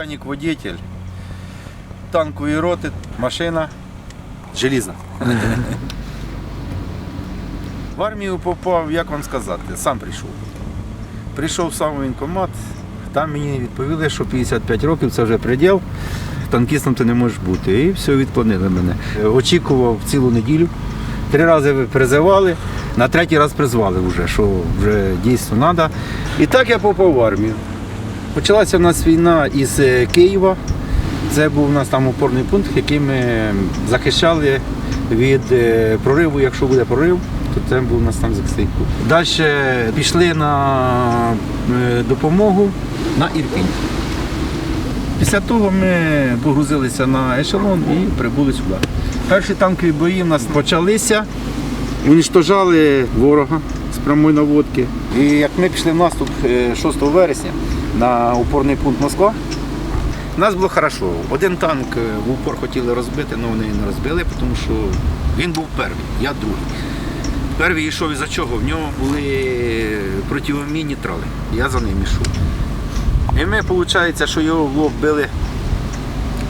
механік-водитель танкової роти, машина желізна. В армію попав, як вам сказати, сам прийшов. Прийшов сам воєнкомат, там мені відповіли, що 55 років це вже приділ, танкістом ти не можеш бути. І все, відклонили мене. Очікував цілу неділю. Три рази призивали, на третій раз призвали вже, що вже дійсно треба. І так я попав в армію. Почалася в нас війна із е, Києва. Це був у нас там опорний пункт, який ми захищали від е, прориву. Якщо буде прорив, то це був у нас там захисний. Далі пішли на е, допомогу на Ірпінь. Після того ми погрузилися на ешелон і прибули сюди. Перші танкові бої в нас почалися, унічтожали ворога з прямої наводки. І як ми пішли в наступ е, 6 вересня на опорний пункт Москва, у нас було хорошо. Один танк е, в упор хотіли розбити, але вони не розбили, тому що він був перший, я другий. Перший йшов із-за чого? В нього були противомінні трали. Я за ним йшов. І ми, виходить, що його в лоб били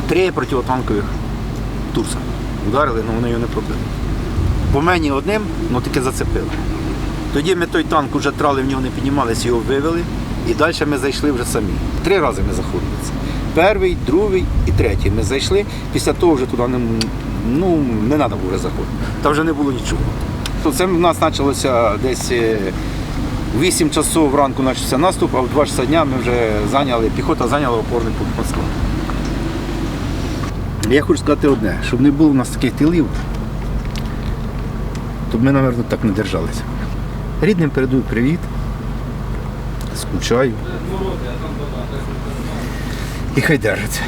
три противотанкових турса. Ударили, але вони його не пробили. По мені одним, ну таки зацепили. Тоді ми той танк вже трали, в нього не піднімалися, його вивели. І далі ми зайшли вже самі. Три рази ми заходили. Перший, другий і третій. Ми зайшли, після того вже туди не, ну, не треба було заходити. Там вже не було нічого. То Це в нас почалося десь е, 8 часов ранку почався наступ, а в 2 часа дня ми вже зайняли, піхота зайняла опорний пункт Москва. Я хочу сказати одне, щоб не було в нас таких тилів, то б ми, мабуть, так не держалися. Рідним передаю привіт, скучаю. І хай держаться.